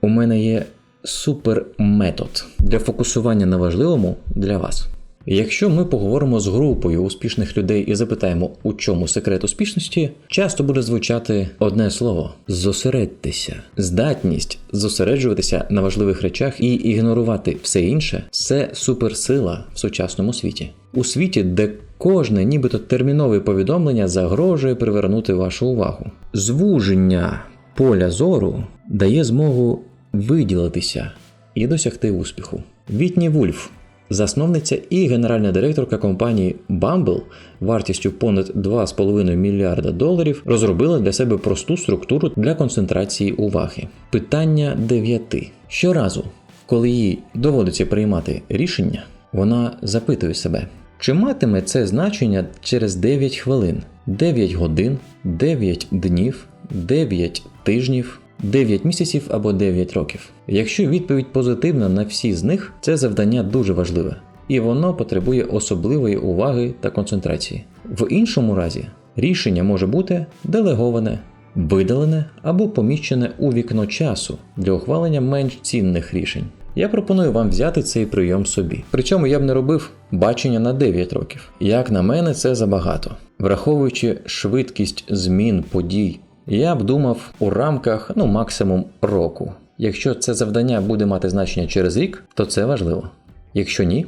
у мене є суперметод для фокусування на важливому для вас. Якщо ми поговоримо з групою успішних людей і запитаємо, у чому секрет успішності, часто буде звучати одне слово: зосередьтеся. Здатність зосереджуватися на важливих речах і ігнорувати все інше це суперсила в сучасному світі. У світі, де кожне нібито термінове повідомлення загрожує привернути вашу увагу. Звуження поля зору дає змогу виділитися і досягти успіху. Вітні Вульф Засновниця і генеральна директорка компанії Bumble вартістю понад 2,5 мільярда доларів розробила для себе просту структуру для концентрації уваги. Питання 9. Щоразу, коли їй доводиться приймати рішення, вона запитує себе, чи матиме це значення через 9 хвилин, 9 годин, 9 днів, 9 тижнів, 9 місяців або 9 років. Якщо відповідь позитивна на всі з них, це завдання дуже важливе, і воно потребує особливої уваги та концентрації. В іншому разі рішення може бути делеговане, видалене або поміщене у вікно часу для ухвалення менш цінних рішень. Я пропоную вам взяти цей прийом собі. Причому я б не робив бачення на 9 років. Як на мене, це забагато. Враховуючи швидкість змін подій я б думав у рамках ну максимум року. Якщо це завдання буде мати значення через рік, то це важливо. Якщо ні,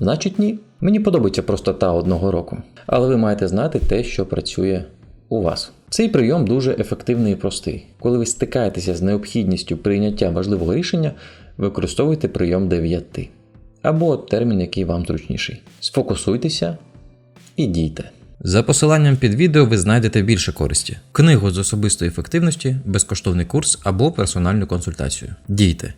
значить ні. Мені подобається простота одного року. Але ви маєте знати те, що працює у вас. Цей прийом дуже ефективний і простий. Коли ви стикаєтеся з необхідністю прийняття важливого рішення, використовуйте прийом 9 або термін, який вам зручніший. Сфокусуйтеся і дійте. За посиланням під відео ви знайдете більше користі: книгу з особистої ефективності, безкоштовний курс або персональну консультацію. Дійте!